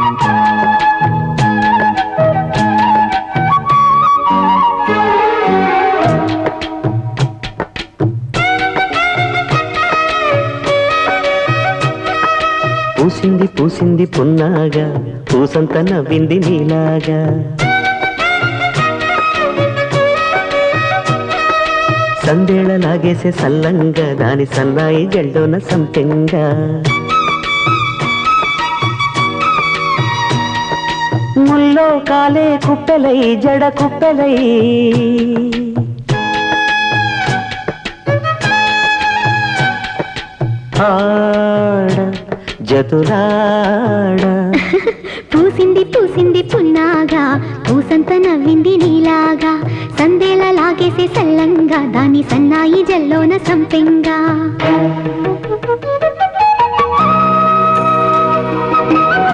పూసింది పూసింది పున్నాగా పూసంత నవ్వింది నీలాగా. సందేళ లాగేసే సల్లంగా దాని సన్నాయి జల్లోన సంపెంగా. ముల్లో కాలే కుప్పెలై జడ కుప్పెలై. ఆడ జతులాడ. పూసింది పూసింది పున్నాగా పూసంత నవ్వింది నీలాగా. సందేలా లాగేసే సల్లంగా దాని సన్నాయి జల్లోన సంపెంగా.